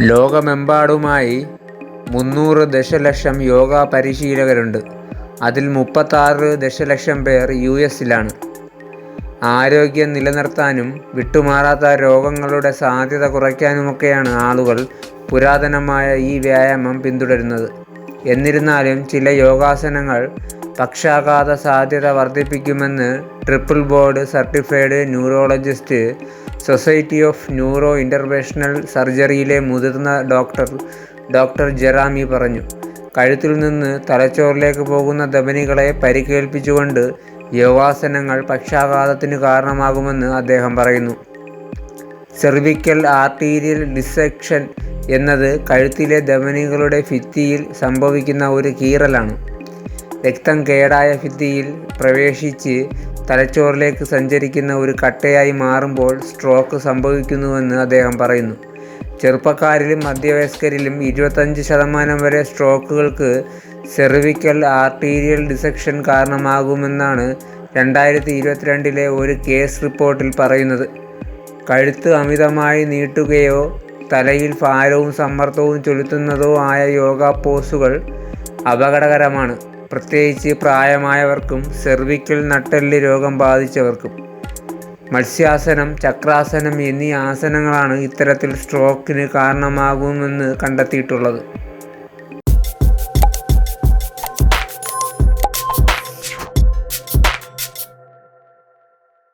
ലോകമെമ്പാടുമായി മുന്നൂറ് ദശലക്ഷം യോഗ പരിശീലകരുണ്ട്. അതിൽ മുപ്പത്താറ് ദശലക്ഷം പേർ യു എസിലാണ്. ആരോഗ്യം നിലനിർത്താനും വിട്ടുമാറാത്ത രോഗങ്ങളുടെ സാധ്യത കുറയ്ക്കാനുമൊക്കെയാണ് ആളുകൾ പുരാതനമായ ഈ വ്യായാമം പിന്തുടരുന്നത്. എന്നിരുന്നാലും ചില യോഗാസനങ്ങൾ പക്ഷാഘാത സാധ്യത വർദ്ധിപ്പിക്കുമെന്ന് triple board certified neurologist society of neuro interventional സർജറിയിലെ മുതിർന്ന ഡോക്ടർ ഡോക്ടർ ജെറാമി പറഞ്ഞു. കഴുത്തിൽ നിന്ന് തലച്ചോറിലേക്ക് പോകുന്ന ധമനികളെ പരിക്കേൽപ്പിച്ചുകൊണ്ട് യോഗാസനങ്ങൾ പക്ഷാഘാതത്തിന് കാരണമാകുമെന്ന് അദ്ദേഹം പറയുന്നു. സെർവിക്കൽ ആർട്ടീരിയൽ ഡിസെക്ഷൻ എന്നത് കഴുത്തിലെ ധമനികളുടെ ഭിത്തിയിൽ സംഭവിക്കുന്ന ഒരു കീറലാണ്. രക്തം കേടായ ഭിത്തിയിൽ പ്രവേശിച്ച് തലച്ചോറിലേക്ക് സഞ്ചരിക്കുന്ന ഒരു കട്ടയായി മാറുമ്പോൾ സ്ട്രോക്ക് സംഭവിക്കുന്നുവെന്ന് അദ്ദേഹം പറയുന്നു. ചെറുപ്പക്കാരിലും മധ്യവയസ്കരിലും ഇരുപത്തഞ്ച് ശതമാനം വരെ സ്ട്രോക്കുകൾക്ക് സെർവിക്കൽ ആർട്ടീരിയൽ ഡിസെക്ഷൻ കാരണമാകുമെന്നാണ് രണ്ടായിരത്തി ഇരുപത്തിരണ്ടിലെ ഒരു കേസ് റിപ്പോർട്ടിൽ പറയുന്നത്. കഴുത്ത് അമിതമായി നീട്ടുകയോ തലയിൽ ഭാരവും സമ്മർദ്ദവും ചെലുത്തുന്നതോ ആയ യോഗ പോസുകൾ അപകടകരമാണ്. പ്രത്യേകിച്ച് പ്രായമായവർക്കും സെർവിക്കൽ നട്ടെല്ല് രോഗം ബാധിച്ചവർക്കും. മത്സ്യാസനം ചക്രാസനം എന്നീ ആസനങ്ങളാണ് ഇത്തരത്തിൽ സ്ട്രോക്കിന് കാരണമാകുമെന്ന് കണ്ടെത്തിയിട്ടുള്ളത്.